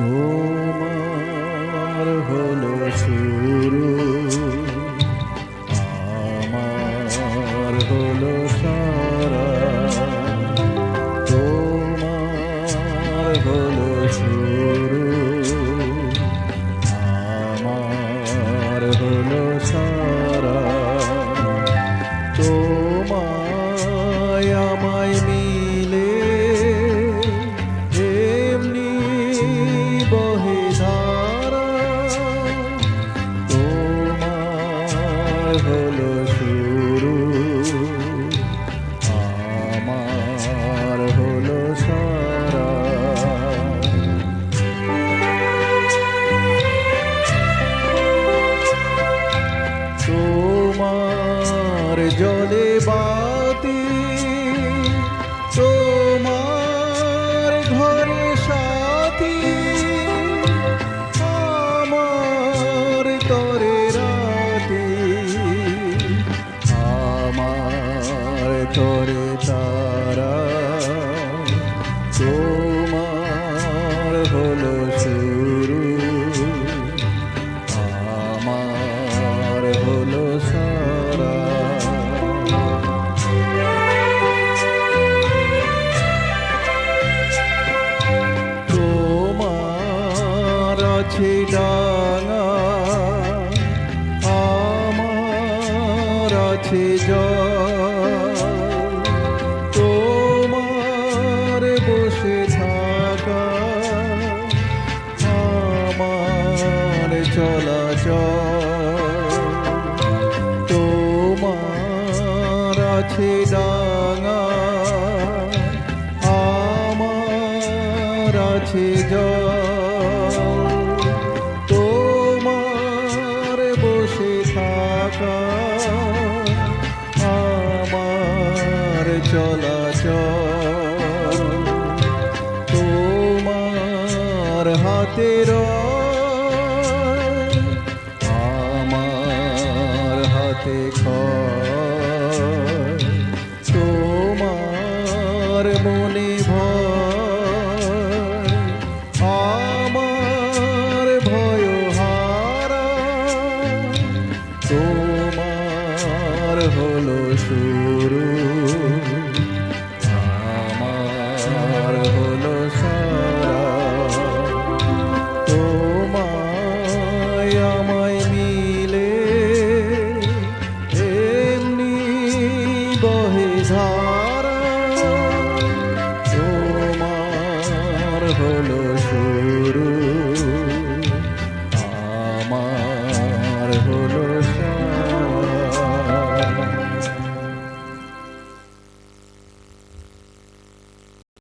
তোমার হলো শুরু। আমার হলো সারা। তোমার হলো শুরু। আমার হলো সারা। তোমার জলে বাতি, তোমার ঘরে সাথী, আমার তরে রাতি, আমার তরে তারা, তোমার হলো শুরু আছে তোমার বসে থাকা আমার চলাচল। তোমার আছে ডাঙা আমার আছে জল তোমার হাতের আমার হাতে খয় তোমার মনে ভয় আমার ভয় হারা। তোমার হলো শুরু। his heart.